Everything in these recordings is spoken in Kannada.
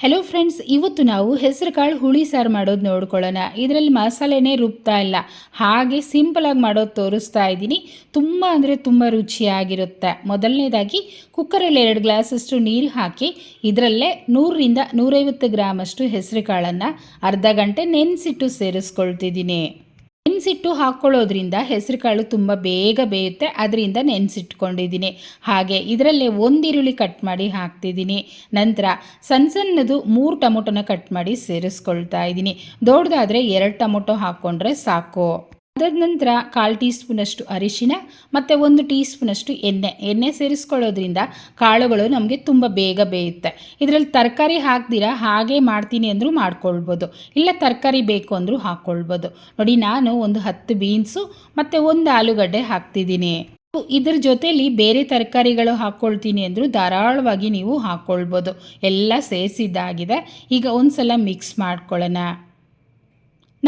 ಹೆಲೋ ಫ್ರೆಂಡ್ಸ್ ಇವತ್ತು ನಾವು ಹೆಸರುಕಾಳು ಹುಳಿ ಸಾರು ಮಾಡೋದು ನೋಡ್ಕೊಳ್ಳೋಣ. ಇದರಲ್ಲಿ ಮಸಾಲೆನೇ ರುಬ್ತಾ ಇಲ್ಲ. ಹಾಗೆ ಸಿಂಪಲಾಗಿ ಮಾಡೋದು ತೋರಿಸ್ತಾ ಇದ್ದೀನಿ. ತುಂಬ ಅಂದರೆ ತುಂಬ ರುಚಿಯಾಗಿರುತ್ತೆ. ಮೊದಲನೇದಾಗಿ ಕುಕ್ಕರಲ್ಲಿ ಎರಡು ಗ್ಲಾಸಷ್ಟು ನೀರು ಹಾಕಿ ಇದರಲ್ಲೇ ನೂರರಿಂದ ನೂರೈವತ್ತು ಗ್ರಾಮಷ್ಟು ಹೆಸರು ಕಾಳನ್ನು ಅರ್ಧ ಗಂಟೆ ನೆನೆಸಿಟ್ಟು ಸೇರಿಸ್ಕೊಳ್ತಿದ್ದೀನಿ. ನೆನೆಸಿಟ್ಟು ಹಾಕ್ಕೊಳ್ಳೋದ್ರಿಂದ ಹೆಸರುಕಾಳು ತುಂಬ ಬೇಗ ಬೇಯುತ್ತೆ. ಅದರಿಂದ ನೆನೆಸಿಟ್ಕೊಂಡಿದ್ದೀನಿ. ಹಾಗೆ ಇದರಲ್ಲೇ ಒಂದು ಕಟ್ ಮಾಡಿ ಹಾಕ್ತಿದ್ದೀನಿ. ನಂತರ ಸಣ್ಣ ಸಣ್ಣದು ಮೂರು ಟೊಮೊಟೊನ ಕಟ್ ಮಾಡಿ ಸೇರಿಸ್ಕೊಳ್ತಾ ಇದ್ದೀನಿ. ದೊಡ್ಡದಾದರೆ ಎರಡು ಟೊಮೊಟೊ ಹಾಕ್ಕೊಂಡ್ರೆ ಸಾಕು. ಅದಾದ ನಂತರ ಕಾಲು ಟೀ ಸ್ಪೂನಷ್ಟು ಅರಿಶಿನ ಮತ್ತು ಒಂದು ಟೀ ಸ್ಪೂನಷ್ಟು ಎಣ್ಣೆ. ಎಣ್ಣೆ ಸೇರಿಸ್ಕೊಳ್ಳೋದ್ರಿಂದ ಕಾಳುಗಳು ನಮಗೆ ತುಂಬ ಬೇಗ ಬೇಯುತ್ತೆ. ಇದರಲ್ಲಿ ತರಕಾರಿ ಹಾಕ್ದಿರಾ ಹಾಗೆ ಮಾಡ್ತೀನಿ ಅಂದರೂ ಮಾಡ್ಕೊಳ್ಬೋದು. ಇಲ್ಲ ತರಕಾರಿ ಬೇಕು ಅಂದರೂ ಹಾಕ್ಕೊಳ್ಬೋದು. ನೋಡಿ, ನಾನು ಒಂದು ಹತ್ತು ಬೀನ್ಸು ಮತ್ತು ಒಂದು ಆಲೂಗಡ್ಡೆ ಹಾಕ್ತಿದ್ದೀನಿ. ಇದ್ರ ಜೊತೆಲಿ ಬೇರೆ ತರಕಾರಿಗಳು ಹಾಕ್ಕೊಳ್ತೀನಿ ಅಂದರೂ ಧಾರಾಳವಾಗಿ ನೀವು ಹಾಕ್ಕೊಳ್ಬೋದು. ಎಲ್ಲ ಸೇರಿಸಿದ್ದಾಗಿದೆ. ಈಗ ಒಂದು ಸಲ ಮಿಕ್ಸ್ ಮಾಡ್ಕೊಳ್ಳೋಣ.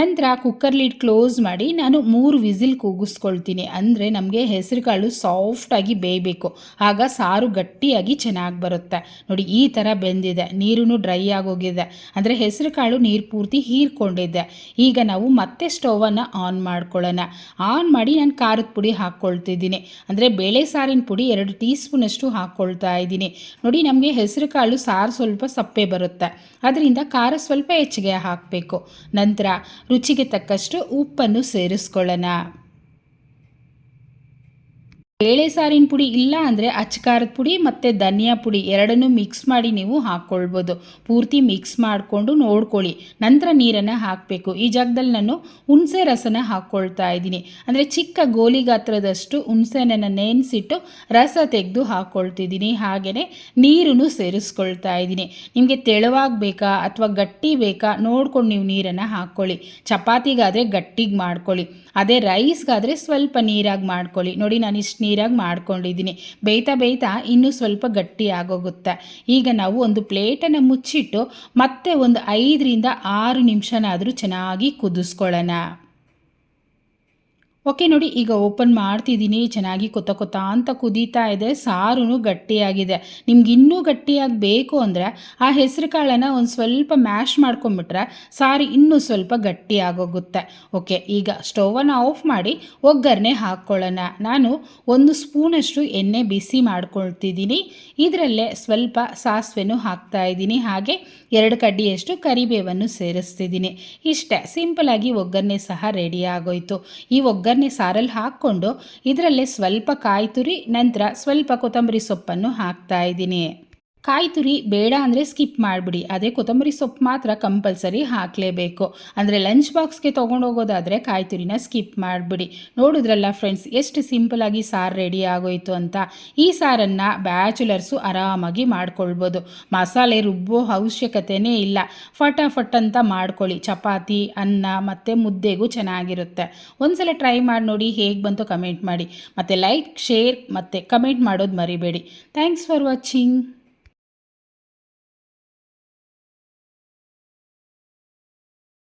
ನಂತರ ಕುಕ್ಕರ್ ಲೀಡ್ ಕ್ಲೋಸ್ ಮಾಡಿ ನಾನು ಮೂರು ವಿಸಿಲ್ ಕೂಗಿಸ್ಕೊಳ್ತೀನಿ. ಅಂದರೆ ನಮಗೆ ಹೆಸರುಕಾಳು ಸಾಫ್ಟಾಗಿ ಬೇಯಬೇಕು. ಆಗ ಸಾರು ಗಟ್ಟಿಯಾಗಿ ಚೆನ್ನಾಗಿ ಬರುತ್ತೆ. ನೋಡಿ, ಈ ಥರ ಬೆಂದಿದೆ. ನೀರು ಡ್ರೈ ಆಗೋಗಿದೆ. ಅಂದರೆ ಹೆಸರುಕಾಳು ನೀರು ಪೂರ್ತಿ ಹೀರ್ಕೊಂಡಿದ್ದೆ ಈಗ ನಾವು ಮತ್ತೆ ಸ್ಟೌವನ್ನು ಆನ್ ಮಾಡ್ಕೊಳ್ಳೋಣ. ಆನ್ ಮಾಡಿ ನಾನು ಖಾರದ ಪುಡಿ ಹಾಕ್ಕೊಳ್ತಿದ್ದೀನಿ. ಅಂದರೆ ಬೇಳೆ ಸಾರಿನ ಪುಡಿ ಎರಡು ಟೀ ಸ್ಪೂನಷ್ಟು ಹಾಕ್ಕೊಳ್ತಾ ಇದ್ದೀನಿ. ನೋಡಿ, ನಮಗೆ ಹೆಸರುಕಾಳು ಸಾರು ಸ್ವಲ್ಪ ಸಪ್ಪೆ ಬರುತ್ತೆ. ಅದರಿಂದ ಖಾರ ಸ್ವಲ್ಪ ಹೆಚ್ಚಿಗೆ ಹಾಕಬೇಕು. ನಂತರ ರುಚಿಗೆ ತಕ್ಕಷ್ಟು ಉಪ್ಪನ್ನು ಸೇರಿಸ್ಕೊಳ್ಳೋಣ. ಬೇಳೆ ಸಾರಿನ ಪುಡಿ ಇಲ್ಲ ಅಂದರೆ ಅಚ್ಚಕಾರದ ಪುಡಿ ಮತ್ತು ಧನಿಯಾ ಪುಡಿ ಎರಡನ್ನೂ ಮಿಕ್ಸ್ ಮಾಡಿ ನೀವು ಹಾಕ್ಕೊಳ್ಬೋದು ಪೂರ್ತಿ ಮಿಕ್ಸ್ ಮಾಡಿಕೊಂಡು ನೋಡ್ಕೊಳ್ಳಿ. ನಂತರ ನೀರನ್ನು ಹಾಕಬೇಕು. ಈ ಜಾಗದಲ್ಲಿ ನಾನು ಹುಣಸೆ ರಸನ ಹಾಕ್ಕೊಳ್ತಾ ಇದ್ದೀನಿ. ಅಂದರೆ ಚಿಕ್ಕ ಗೋಲಿ ಗಾತ್ರದಷ್ಟು ಹುಣಸೆನ ನೆನೆಸಿಟ್ಟು ರಸ ತೆಗೆದು ಹಾಕ್ಕೊಳ್ತಿದ್ದೀನಿ ಹಾಗೆಯೇ ನೀರನ್ನು ಸೇರಿಸ್ಕೊಳ್ತಾ ಇದ್ದೀನಿ. ನಿಮಗೆ ತೆಳುವಾಗಿ ಬೇಕಾ ಅಥವಾ ಗಟ್ಟಿ ಬೇಕಾ ನೋಡ್ಕೊಂಡು ನೀವು ನೀರನ್ನು ಹಾಕ್ಕೊಳ್ಳಿ. ಚಪಾತಿಗಾದರೆ ಗಟ್ಟಿಗೆ ಮಾಡ್ಕೊಳ್ಳಿ. ಅದೇ ರೈಸ್ಗಾದರೆ ಸ್ವಲ್ಪ ನೀರಾಗಿ ಮಾಡ್ಕೊಳ್ಳಿ. ನೋಡಿ ನಾನು ಇಷ್ಟು ನೀರಾಗಿ ಮಾಡ್ಕೊಂಡಿದ್ದೀನಿ. ಬೇಯ್ತಾ ಬೇಯ್ತಾ ಇನ್ನೂ ಸ್ವಲ್ಪ ಗಟ್ಟಿ ಆಗೋಗುತ್ತೆ ಈಗ ನಾವು ಒಂದು ಪ್ಲೇಟನ್ನು ಮುಚ್ಚಿಟ್ಟು ಮತ್ತೆ ಒಂದು ಐದರಿಂದ ಆರು ನಿಮಿಷನಾದರೂ ಚೆನ್ನಾಗಿ ಕುದಿಸ್ಕೊಳ್ಳೋಣ. ಓಕೆ, ನೋಡಿ, ಈಗ ಓಪನ್ ಮಾಡ್ತಿದ್ದೀನಿ. ಚೆನ್ನಾಗಿ ಕೊತ್ತ ಕೊತ್ತ ಅಂತ ಕುದೀತಾ ಇದೆ. ಸಾರು ಗಟ್ಟಿಯಾಗಿದೆ. ನಿಮ್ಗೆ ಇನ್ನೂ ಗಟ್ಟಿಯಾಗಿ ಬೇಕು ಅಂದರೆ ಆ ಹೆಸರು ಕಾಳನ್ನು ಒಂದು ಸ್ವಲ್ಪ ಮ್ಯಾಶ್ ಮಾಡ್ಕೊಂಬಿಟ್ರೆ ಸಾರು ಇನ್ನೂ ಸ್ವಲ್ಪ ಗಟ್ಟಿಯಾಗೋಗುತ್ತೆ. ಓಕೆ, ಈಗ ಸ್ಟೌವನ್ನು ಆಫ್ ಮಾಡಿ ಒಗ್ಗರಣೆ ಹಾಕ್ಕೊಳ್ಳೋಣ. ನಾನು ಒಂದು ಸ್ಪೂನಷ್ಟು ಎಣ್ಣೆ ಬಿಸಿ ಮಾಡ್ಕೊಳ್ತಿದ್ದೀನಿ. ಇದರಲ್ಲೇ ಸ್ವಲ್ಪ ಸಾಸಿವೆನೂ ಹಾಕ್ತಾ ಇದ್ದೀನಿ. ಹಾಗೆ ಎರಡು ಕಡ್ಡಿಯಷ್ಟು ಕರಿಬೇವನ್ನು ಸೇರಿಸ್ತಿದ್ದೀನಿ. ಇಷ್ಟೇ ಸಿಂಪಲಾಗಿ ಒಗ್ಗರಣೆ ಸಹ ರೆಡಿ ಆಗೋಯ್ತು. ಈ ಒಗ್ಗರಣೆ ಒಗ್ಗರಣೆ ಸಾರಲ್ಲಿ ಹಾಕ್ಕೊಂಡು ಇದರಲ್ಲೇ ಸ್ವಲ್ಪ ಕಾಯಿ ತುರಿ ನಂತರ ಸ್ವಲ್ಪ ಕೊತ್ತಂಬರಿ ಸೊಪ್ಪನ್ನು ಹಾಕ್ತಾ ಇದ್ದೀನಿ. ಕಾಯಿ ತುರಿ ಬೇಡ ಅಂದರೆ ಸ್ಕಿಪ್ ಮಾಡಿಬಿಡಿ. ಅದೇ ಕೊತ್ತಂಬರಿ ಸೊಪ್ಪು ಮಾತ್ರ ಕಂಪಲ್ಸರಿ ಹಾಕಲೇಬೇಕು. ಅಂದರೆ ಲಂಚ್ ಬಾಕ್ಸ್ಗೆ ತೊಗೊಂಡೋಗೋದಾದರೆ ಕಾಯಿ ತುರಿನ ಸ್ಕಿಪ್ ಮಾಡಿಬಿಡಿ. ನೋಡಿದ್ರಲ್ಲ ಫ್ರೆಂಡ್ಸ್ ಎಷ್ಟು ಸಿಂಪಲಾಗಿ ಸಾರು ರೆಡಿ ಆಗೋಯಿತು ಅಂತ. ಈ ಸಾರನ್ನು ಬ್ಯಾಚುಲರ್ಸು ಆರಾಮಾಗಿ ಮಾಡ್ಕೊಳ್ಬೋದು. ಮಸಾಲೆ ರುಬ್ಬೋ ಅವಶ್ಯಕತೆಯೇ ಇಲ್ಲ. ಫಟಾಫಟ್ ಅಂತ ಮಾಡ್ಕೊಳ್ಳಿ. ಚಪಾತಿ, ಅನ್ನ ಮತ್ತು ಮುದ್ದೆಗೂ ಚೆನ್ನಾಗಿರುತ್ತೆ. ಒಂದ್ಸಲ ಟ್ರೈ ಮಾಡಿ ನೋಡಿ ಹೇಗೆ ಬಂತು ಕಮೆಂಟ್ ಮಾಡಿ. ಮತ್ತು ಲೈಕ್ ಶೇರ್ ಮತ್ತು ಕಮೆಂಟ್ ಮಾಡೋದು ಮರಿಬೇಡಿ. Thanks for watching